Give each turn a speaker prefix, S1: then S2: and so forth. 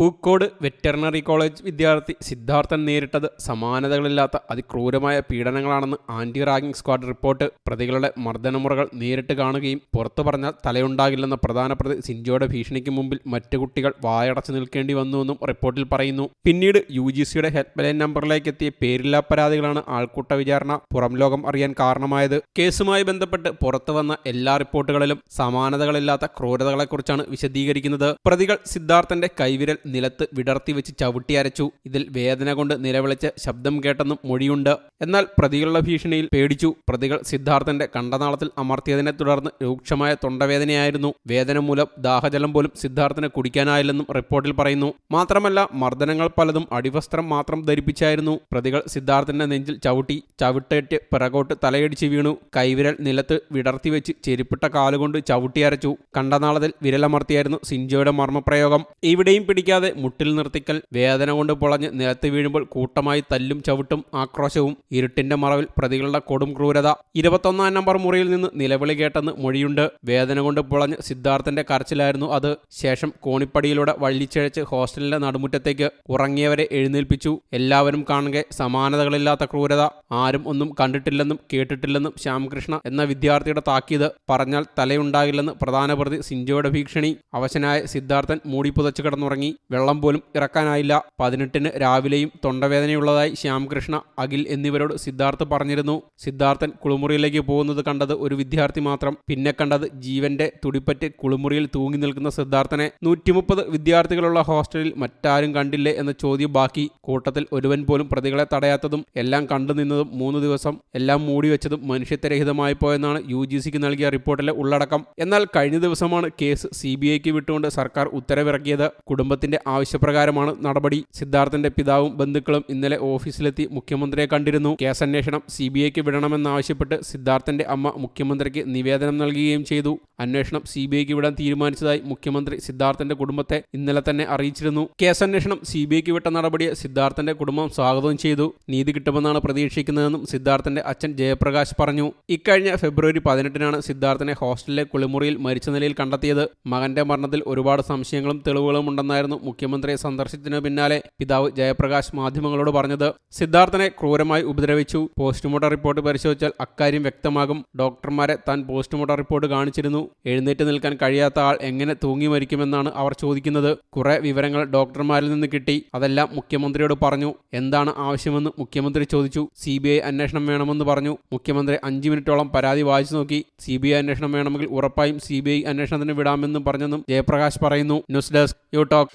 S1: Pookode veterinary college വിദ്യാർത്ഥി സിദ്ധാർത്ഥൻ നേരിട്ടത് സമാനതകളില്ലാത്ത അതിക്രൂരമായ പീഡനങ്ങളാണെന്ന് ആന്റി റാഗിംഗ് സ്ക്വാഡ് റിപ്പോർട്ട് പ്രതികളുടെ മർദ്ദനമുറകൾ നേരിട്ട് കാണുകയും പുറത്തു പറഞ്ഞാൽ തലയുണ്ടാകില്ലെന്ന പ്രധാന പ്രതി സിൻജോയുടെ ഭീഷണിക്ക് മുമ്പിൽ മറ്റു കുട്ടികൾ വായടച്ചു നിൽക്കേണ്ടി വന്നുവെന്നും റിപ്പോർട്ടിൽ പറയുന്നു. പിന്നീട് യു ജി സിയുടെ ഹെൽപ്പ് ലൈൻ നമ്പറിലേക്ക് എത്തിയ പേരില്ലാ പരാതികളാണ് ആൾക്കൂട്ട വിചാരണ പുറം ലോകം അറിയാൻ കാരണമായത്. കേസുമായി ബന്ധപ്പെട്ട് പുറത്തു വന്ന എല്ലാ റിപ്പോർട്ടുകളിലും സമാനതകളില്ലാത്ത ക്രൂരതകളെക്കുറിച്ചാണ് വിശദീകരിക്കുന്നത്. പ്രതികൾ സിദ്ധാർത്ഥന്റെ കൈവിരൽ നിലത്ത് വിടർത്തി വെച്ച് ചവിട്ടി അരച്ചു. ഇതിൽ വേദന കൊണ്ട് നിലവിളിച്ച് ശബ്ദം കേട്ടെന്നും മൊഴിയുണ്ട്. എന്നാൽ പ്രതികളുടെ ഭീഷണിയിൽ പേടിച്ചു. പ്രതികൾ സിദ്ധാർത്ഥന്റെ കണ്ടനാളത്തിൽ അമർത്തിയതിനെ തുടർന്ന് രൂക്ഷമായ തൊണ്ടവേദനയായിരുന്നു. വേദന മൂലം ദാഹജലം പോലും സിദ്ധാർത്ഥന് കുടിക്കാനായില്ലെന്നും റിപ്പോർട്ടിൽ പറയുന്നു. മാത്രമല്ല മർദ്ദനങ്ങൾ പലതും അടിവസ്ത്രം മാത്രം ധരിപ്പിച്ചായിരുന്നു. പ്രതികൾ സിദ്ധാർത്ഥന്റെ നെഞ്ചിൽ ചവിട്ടി ചവിട്ടേറ്റ് പിറകോട്ട് തലയടിച്ച് വീണു. കൈവിരൽ നിലത്ത് വിടർത്തി വെച്ച് ചെരുപ്പിട്ട കാലുകൊണ്ട് ചവിട്ടിയരച്ചു കണ്ടനാളത്തിൽ വിരലമർത്തിയായിരുന്നു സിൻജോയുടെ മർമ്മപ്രയോഗം. ഇവിടെയും പിടിക്കാതെ മുട്ടിൽ നിർത്തിക്കൽ വേദന കൊണ്ട് പൊളഞ്ഞ് നിലത്ത് വീഴുമ്പോൾ കൂട്ടമായി തല്ലും ചവിട്ടും ആക്രോശവും ഇരുട്ടിന്റെ മറവിൽ പ്രതികളുടെ കൊടും ക്രൂരത. ഇരുപത്തൊന്നാം നമ്പർ മുറിയിൽ നിന്ന് നിലവിളി കേട്ടെന്ന് മൊഴിയുണ്ട്. വേദന കൊണ്ട് പൊളഞ്ഞ് സിദ്ധാർത്ഥന്റെ കരച്ചിലായിരുന്നു അത്. ശേഷം കോണിപ്പടിയിലൂടെ വള്ളിച്ചഴച്ച് ഹോസ്റ്റലിന്റെ നടുമുറ്റത്തേക്ക് ഉറങ്ങിയവരെ എഴുന്നേൽപ്പിച്ചു. എല്ലാവരും കാണുക സമാനതകളില്ലാത്ത ക്രൂരത. ആരും ഒന്നും കണ്ടിട്ടില്ലെന്നും കേട്ടിട്ടില്ലെന്നും ശ്യാമകൃഷ്ണ എന്ന വിദ്യാർത്ഥിയുടെ താക്കീത് പറഞ്ഞാൽ തലയുണ്ടാകില്ലെന്ന് പ്രധാന പ്രതി സിഞ്ചോയുടെ ഭീഷണി. അവശനായ സിദ്ധാർത്ഥൻ മൂടി പുതച്ചു കിടന്നുറങ്ങി. വെള്ളം പോലും ഇറക്കാനായില്ല. പതിനെട്ടിന് രാവിലെയും തൊണ്ടവേദനയുള്ളതായി ശ്യാംകൃഷ്ണ അഖിൽ എന്നിവരോട് സിദ്ധാർത്ഥ് പറഞ്ഞിരുന്നു. സിദ്ധാർത്ഥൻ കുളിമുറിയിലേക്ക് പോകുന്നത് കണ്ടത് ഒരു വിദ്യാർത്ഥി മാത്രം. പിന്നെ കണ്ടത് ജീവന്റെ തുടിപ്പറ്റ് കുളിമുറിയിൽ തൂങ്ങി നിൽക്കുന്ന സിദ്ധാർത്ഥനെ. നൂറ്റിമുപ്പത് വിദ്യാർത്ഥികളുള്ള ഹോസ്റ്റലിൽ മറ്റാരും കണ്ടില്ലേ എന്ന ചോദ്യം ബാക്കി. കൂട്ടത്തിൽ ഒരുവൻ പോലും പ്രതികളെ തടയാത്തതും എല്ലാം കണ്ടു നിന്നതും മൂന്ന് ദിവസം എല്ലാം മൂടി വെച്ചതും മനുഷ്യത്വരഹിതമായി പോയെന്നാണ് യു ജി സിക്ക് നൽകിയ റിപ്പോർട്ടിലെ ഉള്ളടക്കം. എന്നാൽ കഴിഞ്ഞ ദിവസമാണ് കേസ് സി ബി ഐക്ക് വിട്ടുകൊണ്ട് സർക്കാർ ഉത്തരവിറക്കിയത്. കുടുംബത്തിന്റെ ആവശ്യപ്രകാരമാണ് നടപടി. സിദ്ധാർത്ഥന്റെ പിതാവും ബന്ധുക്കളും ഇന്നലെ ഓഫീസിലെത്തി മുഖ്യമന്ത്രിയെ കണ്ടിരുന്നു. കേസന്വേഷണം സി ബി ഐക്ക് വിടണമെന്നാവശ്യപ്പെട്ട് സിദ്ധാർത്ഥന്റെ അമ്മ മുഖ്യമന്ത്രിക്ക് നിവേദനം നൽകുകയും ചെയ്തു. അന്വേഷണം സി ബി ഐക്ക് വിടാൻ തീരുമാനിച്ചതായി മുഖ്യമന്ത്രി സിദ്ധാർത്ഥന്റെ കുടുംബത്തെ ഇന്നലെ തന്നെ അറിയിച്ചിരുന്നു. കേസന്വേഷണം സി ബി ഐക്ക് വിട്ട നടപടിയെ സിദ്ധാർത്ഥന്റെ കുടുംബം സ്വാഗതം ചെയ്തു. നീതി കിട്ടുമെന്നാണ് പ്രതീക്ഷിക്കുന്നതെന്നും സിദ്ധാർത്ഥന്റെ അച്ഛൻ ജയപ്രകാശ് പറഞ്ഞു. ഇക്കഴിഞ്ഞ ഫെബ്രുവരി പതിനെട്ടിനാണ് സിദ്ധാർത്ഥനെ ഹോസ്റ്റലിലെ കുളിമുറിയിൽ മരിച്ച നിലയിൽ കണ്ടെത്തിയത്. മകന്റെ മരണത്തിൽ ഒരുപാട് സംശയങ്ങളും തെളിവുകളും ഉണ്ടെന്നായിരുന്നു മുഖ്യമന്ത്രിയെ സന്ദർശിച്ചതിനു പിന്നാലെ പിതാവ് ജയപ്രകാശ് മാധ്യമങ്ങളോട് പറഞ്ഞത്. സിദ്ധാർത്ഥനെ ക്രൂരമായി ഉപദ്രവിച്ചു. പോസ്റ്റ്മോർട്ടം റിപ്പോർട്ട് പരിശോധിച്ചാൽ അക്കാര്യം വ്യക്തമാകും. ഡോക്ടർമാരെ താൻ പോസ്റ്റ്മോർട്ടം റിപ്പോർട്ട് കാണിച്ചിരുന്നു. എഴുന്നേറ്റ് നിൽക്കാൻ കഴിയാത്ത ആൾ എങ്ങനെ തൂങ്ങി മരിക്കുമെന്നാണ് അവർ ചോദിക്കുന്നത്. കുറെ വിവരങ്ങൾ ഡോക്ടർമാരിൽ നിന്ന് കിട്ടി. അതെല്ലാം മുഖ്യമന്ത്രിയോട് പറഞ്ഞു. എന്താണ് ആവശ്യമെന്ന് മുഖ്യമന്ത്രി ചോദിച്ചു. സി ബി ഐ അന്വേഷണം വേണമെന്ന് പറഞ്ഞു. മുഖ്യമന്ത്രി അഞ്ച് മിനിറ്റോളം പരാതി വായിച്ചു നോക്കി. സി ബി ഐ അന്വേഷണം വേണമെങ്കിൽ ഉറപ്പായും സി ബി ഐ അന്വേഷണത്തിന് വിടാമെന്നും പറഞ്ഞെന്നും ജയപ്രകാശ് പറയുന്നു. News desk you talk